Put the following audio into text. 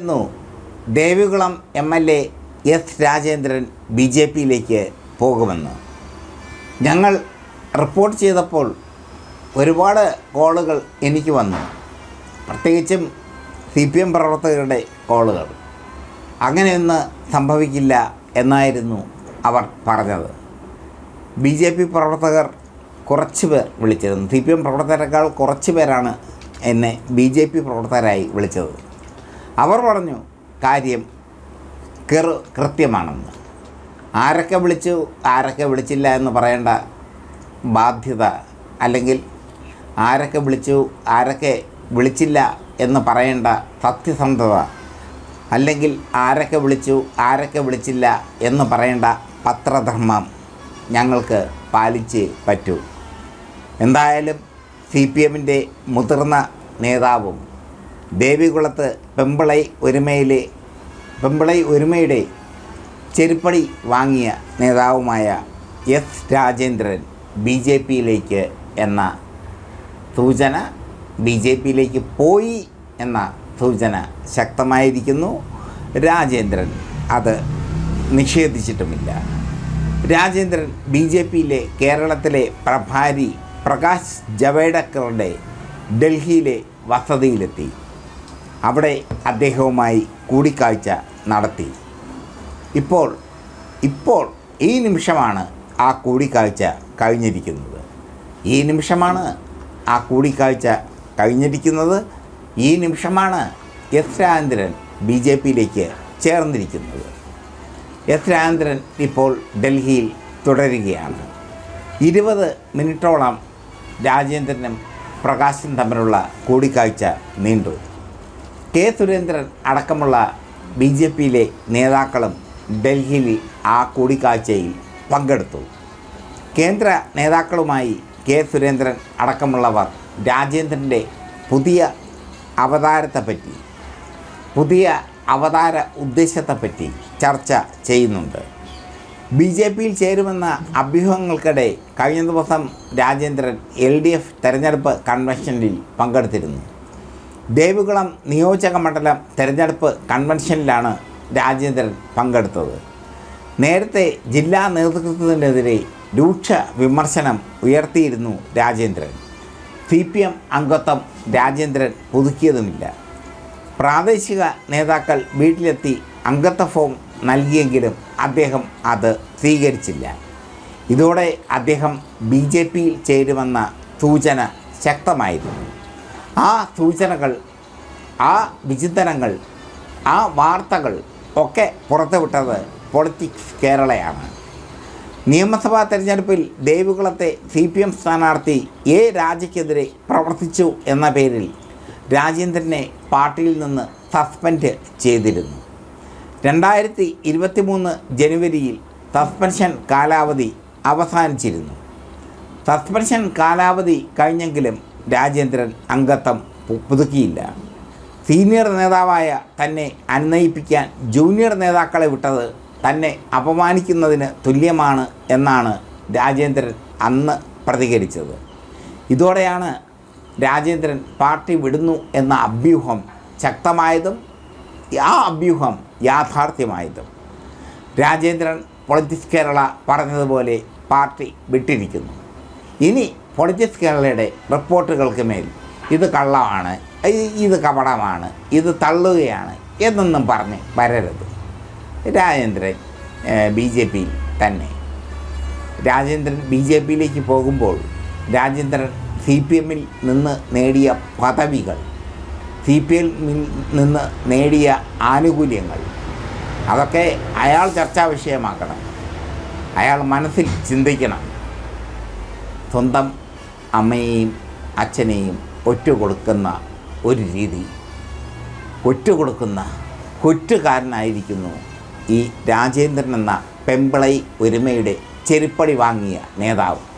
ന്നു. Devikulam M L A S Rajendran B J പിയിലേക്ക് പോകുമെന്ന്. ഞങ്ങൾ റിപ്പോർട്ട് ചെയ്തപ്പോൾ ഒരുപാട് കോളുകൾ എനിക്ക് വന്നു. പ്രത്യേകിച്ചും സി പി എം പ്രവർത്തകരുടെ കോളുകൾ. അങ്ങനെയൊന്ന് സംഭവിക്കില്ല എന്നായിരുന്നു അവർ പറഞ്ഞത്. ബി ജെ പി പ്രവർത്തകർ കുറച്ച് പേർ വിളിച്ചിരുന്നു. സി പി എം പ്രവർത്തകരെക്കാൾ കുറച്ച് പേരാണ് എന്നെ ബി ജെ പി പ്രവർത്തകരായി വിളിച്ചത്. അവർ പറഞ്ഞു കാര്യം കെറു കൃത്യമാണെന്ന്. ആരൊക്കെ വിളിച്ചു ആരൊക്കെ വിളിച്ചില്ല എന്ന് പറയേണ്ട ബാധ്യത അല്ലെങ്കിൽ ആരൊക്കെ വിളിച്ചു ആരൊക്കെ വിളിച്ചില്ല എന്ന് പറയേണ്ട സത്യസന്ധത അല്ലെങ്കിൽ ആരൊക്കെ വിളിച്ചു ആരൊക്കെ വിളിച്ചില്ല എന്ന് പറയേണ്ട പത്രധർമ്മം ഞങ്ങൾക്ക് പാലിച്ച് പറ്റൂ. എന്തായാലും സി പി എമ്മിന്റെ മുതിർന്ന നേതാവും ദേവികുളത്ത് പെമ്പിളൈ ഒരുമയിലെ പെമ്പിളൈ ഒരുമയുടെ ചെരുപ്പടി വാങ്ങിയ നേതാവുമായ എസ് രാജേന്ദ്രൻ ബി ജെ പിയിലേക്ക് എന്ന സൂചന ബി ജെ പിയിലേക്ക് പോയി എന്ന സൂചന ശക്തമായിരിക്കുന്നു. രാജേന്ദ്രൻ അത് നിഷേധിച്ചിട്ടുമില്ല. രാജേന്ദ്രൻ ബി ജെ പിയിലെ കേരളത്തിലെ പ്രഭാരി പ്രകാശ് ജവേഡക്കറുടെ ഡൽഹിയിലെ വസതിയിലെത്തി. അവിടെ അദ്ദേഹവുമായി കൂടിക്കാഴ്ച നടത്തി. ഇപ്പോൾ ഇപ്പോൾ ഈ നിമിഷമാണ് ആ കൂടിക്കാഴ്ച കഴിഞ്ഞിരിക്കുന്നത്. ഈ നിമിഷമാണ് ആ കൂടിക്കാഴ്ച കഴിഞ്ഞിരിക്കുന്നത്. ഈ നിമിഷമാണ് എസ് രാജേന്ദ്രൻ ബി ജെ പിയിലേക്ക് ചേർന്നിരിക്കുന്നത്. എസ് രാജേന്ദ്രൻ ഇപ്പോൾ ഡൽഹിയിൽ തുടരുകയാണ്. ഇരുപത് മിനിറ്റോളം രാജേന്ദ്രനും പ്രകാശും തമ്മിലുള്ള കൂടിക്കാഴ്ച നീണ്ടു. കെ സുരേന്ദ്രൻ അടക്കമുള്ള ബി ജെ പിയിലെ നേതാക്കളും ഡൽഹിയിൽ ആ കൂടിക്കാഴ്ചയിൽ പങ്കെടുത്തു. കേന്ദ്ര നേതാക്കളുമായി കെ സുരേന്ദ്രൻ അടക്കമുള്ളവർ രാജേന്ദ്രന്റെ പുതിയ അവതാരത്തെപ്പറ്റി പുതിയ അവതാര ഉദ്ദേശത്തെപ്പറ്റി ചർച്ച ചെയ്യുന്നുണ്ട്. ബി ജെ പിയിൽ ചേരുമെന്ന അഭ്യൂഹങ്ങൾക്കിടെ കഴിഞ്ഞ ദിവസം രാജേന്ദ്രൻ എൽ ഡി എഫ് തെരഞ്ഞെടുപ്പ് കൺവെൻഷനിൽ പങ്കെടുത്തിരുന്നു. ദേവികുളം നിയോജക മണ്ഡലം തെരഞ്ഞെടുപ്പ് കൺവെൻഷനിലാണ് രാജേന്ദ്രൻ പങ്കെടുത്തത്. നേരത്തെ ജില്ലാ നേതൃത്വത്തിനെതിരെ രൂക്ഷ വിമർശനം ഉയർത്തിയിരുന്നു രാജേന്ദ്രൻ. സി പി എം അംഗത്വം രാജേന്ദ്രൻ പുതുക്കിയതുമില്ല. പ്രാദേശിക നേതാക്കൾ വീട്ടിലെത്തി അംഗത്വ ഫോം നൽകിയെങ്കിലും അദ്ദേഹം അത് സ്വീകരിച്ചില്ല. ഇതോടെ അദ്ദേഹം ബി ജെ പിയിൽ ചേരുമെന്ന സൂചന ശക്തമായിരുന്നു. ആ സൂചനകൾ ആ വിചിന്തനങ്ങൾ ആ വാർത്തകൾ ഒക്കെ പുറത്തുവിട്ടത് പൊളിറ്റിക്സ് കേരളയാണ്. നിയമസഭാ തെരഞ്ഞെടുപ്പിൽ ദേവികുളത്തെ സി പി എം സ്ഥാനാർത്ഥി എ രാജയ്ക്കെതിരെ പ്രവർത്തിച്ചു എന്ന പേരിൽ രാജേന്ദ്രനെ പാർട്ടിയിൽ നിന്ന് സസ്പെൻഡ് ചെയ്തിരുന്നു. രണ്ടായിരത്തി ഇരുപത്തി മൂന്ന് ജനുവരിയിൽ സസ്പെൻഷൻ കാലാവധി അവസാനിച്ചിരുന്നു. സസ്പെൻഷൻ കാലാവധി കഴിഞ്ഞെങ്കിലും രാജേന്ദ്രൻ അംഗത്വം പുതുക്കിയില്ല. സീനിയർ നേതാവായ തന്നെ അനുനയിപ്പിക്കാൻ ജൂനിയർ നേതാക്കളെ വിട്ടത് തന്നെ അപമാനിക്കുന്നതിന് തുല്യമാണ് എന്നാണ് രാജേന്ദ്രൻ അന്ന് പ്രതികരിച്ചത്. ഇതോടെയാണ് രാജേന്ദ്രൻ പാർട്ടി വിടുന്നു എന്ന അഭ്യൂഹം ശക്തമായതും ആ അഭ്യൂഹം യാഥാർത്ഥ്യമായതും. രാജേന്ദ്രൻ പൊളിറ്റിക്സ് കേരള പറഞ്ഞതുപോലെ പാർട്ടി വിട്ടിരിക്കുന്നു. ഇനി പൊളിറ്റിക്സ് കേരളയുടെ റിപ്പോർട്ടുകൾക്ക് മേൽ. ഇത് കള്ളമാണ് ഇത് കപടമാണ് ഇത് തള്ളുകയാണ് എന്നൊന്നും പറഞ്ഞ് വരരുത്. രാജേന്ദ്രൻ ബി ജെ പിയിൽ തന്നെ. രാജേന്ദ്രൻ ബി ജെ പിയിലേക്ക് പോകുമ്പോൾ രാജേന്ദ്രൻ സി പി എമ്മിൽ നിന്ന് നേടിയ പദവികൾ സി പി എമ്മിൽ നിന്ന് നേടിയ ആനുകൂല്യങ്ങൾ അതൊക്കെ അയാൾ ചർച്ചാ വിഷയമാക്കണം. അയാൾ മനസ്സിൽ ചിന്തിക്കണം. സ്വന്തം അമ്മയെയും അച്ഛനെയും ഒറ്റുകൊടുക്കുന്ന ഒരു രീതി. ഒറ്റുകൊടുക്കുന്ന കൊറ്റുകാരനായിരിക്കുന്നു ഈ രാജേന്ദ്രൻ എന്ന പെമ്പിളൈ ഒരുമയുടെ ചെരുപ്പടി വാങ്ങിയ നേതാവ്.